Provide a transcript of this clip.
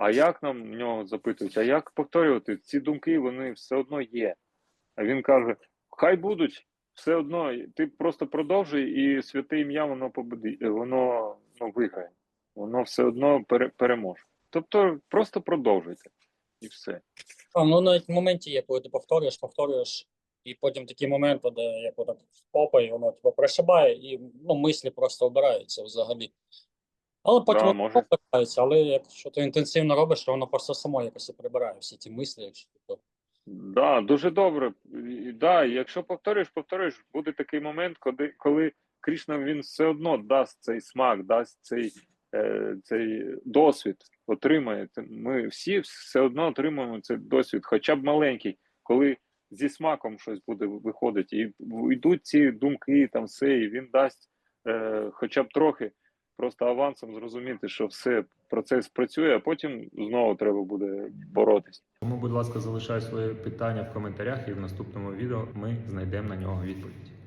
А як нам в нього запитують, а як повторювати? Ці думки вони все одно є. А він каже: хай будуть, все одно, ти просто продовжуй, і святе ім'я воно побуди, воно ну, виграє. Воно все одно пере, переможе. Тобто просто продовжуйте і все. А, ну навіть в моменті є, коли ти повторюєш, повторюєш, і потім такі моменти, де як отак попа, і воно тебе пришибає, і ну, мислі просто обираються взагалі. Але потім Да, може. повертається, але якщо ти інтенсивно робиш, то воно просто само якось і прибирає всі ті мислі. Якщо ти Да, дуже добре. І, Да, якщо повторюєш, повторюєш, буде такий момент, коли, коли Крішна він все одно дасть цей смак, дасть цей, е, цей досвід, отримає. Ми всі все одно отримуємо цей досвід, хоча б маленький, коли зі смаком щось буде виходити, і йдуть ці думки, там все, і він дасть е, хоча б трохи, просто авансом зрозуміти, що все процес працює, а потім знову треба буде боротись. Тому, будь ласка, залишай своє питання в коментарях, і в наступному відео ми знайдемо на нього відповідь.